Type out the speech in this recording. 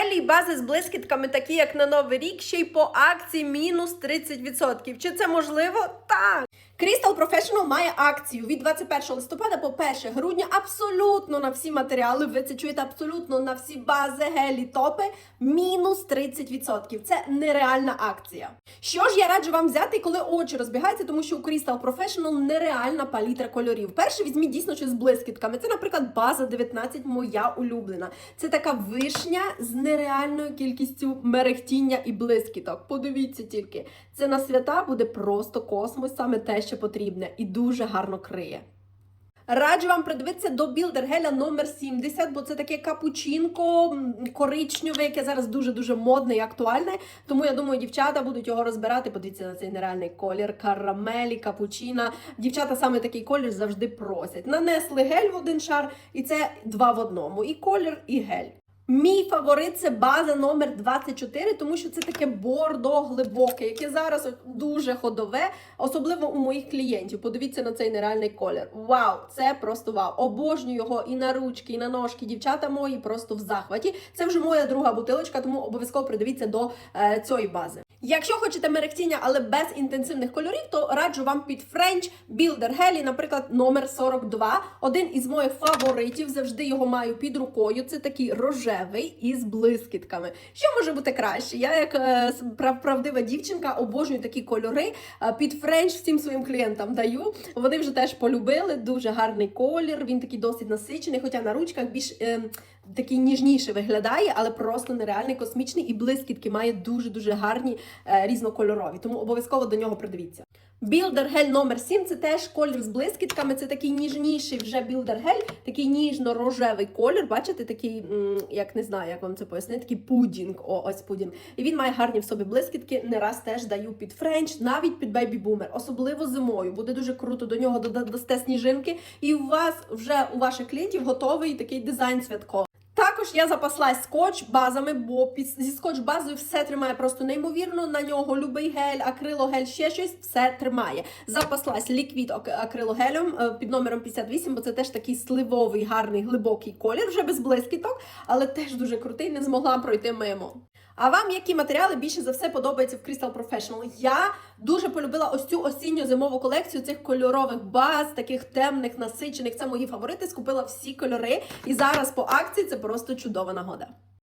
Гелі і бази з блискітками, такі як на Новий рік, ще й по акції мінус 30%. Чи це можливо? Так. Crystal Professional має акцію від 21 листопада по 1 грудня абсолютно на всі матеріали. Ви це чуєте абсолютно на всі бази, гелі, топи. Мінус 30%. Це нереальна акція. Що ж я раджу вам взяти, коли очі розбігаються, тому що у Crystal Professional нереальна палітра кольорів. Перше візьміть дійсно щось з блискітками. Це, наприклад, база 19, моя улюблена. Це така вишня з нереальною кількістю мерехтіння і блискіток. Подивіться тільки, це на свята буде просто космос, саме те, що потрібне, і дуже гарно криє. Раджу вам придивитися до білдергеля номер 70, бо це таке капучинко коричневе, яке зараз дуже-дуже модне і актуальне. Тому я думаю, дівчата будуть його розбирати. Подивіться на цей нереальний колір, карамелі, капучина. Дівчата саме такий колір завжди просять. Нанесли гель в один шар, і це два в одному: і колір, і гель. Мій фаворит це база номер 24, тому що це таке бордо глибоке, яке зараз дуже ходове, особливо у моїх клієнтів. Подивіться на цей нереальний колір. Вау, це просто вау. Обожнюю його і на ручки, і на ножки. Дівчата мої просто в захваті. Це вже моя друга бутилочка, тому обов'язково придивіться до е, цієї бази. Якщо хочете мерехтіння, але без інтенсивних кольорів, то раджу вам під French Builder Helly, наприклад, номер 42. Один із моїх фаворитів. Завжди його маю під рукою. Це такий рожевий із блискітками. Що може бути краще? Я, як е, прав- правдива дівчинка, обожнюю такі кольори. Е, Під French всім своїм клієнтам даю. Вони вже теж полюбили. Дуже гарний колір. Він такий досить насичений, хоча на ручках більш. е, Такий ніжніше виглядає, але просто нереальний космічний і блискітки має дуже дуже гарні е, різнокольорові. Тому обов'язково до нього придивіться. Білдер гель номер 7 це теж колір з блискітками. Це такий ніжніший вже білдер гель, такий ніжно-рожевий колір. Бачите, такий, як не знаю, як вам це пояснити, такий пудінг. О, ось пудінг. І він має гарні в собі блискітки. Не раз теж даю під френч, навіть під бейбі бумер, особливо зимою. Буде дуже круто до нього дода- дасте сніжинки. І у вас вже у ваших клієнтів готовий такий дизайн святковий. Також я запаслась скотч базами, бо зі скотч базою все тримає просто неймовірно. На нього любий гель, акрилогель, ще щось, все тримає. Запаслась ліквід акрилогелем е, під номером 58, бо це теж такий сливовий, гарний, глибокий колір, вже без блискіток, але теж дуже крутий, не змогла пройти мимо. А вам які матеріали більше за все подобаються в Crystal Professional? Я дуже полюбила ось цю осінньо-зимову колекцію цих кольорових баз, таких темних, насичених. Це мої фаворити. Скупила всі кольори. І зараз по акції це просто чудова нагода.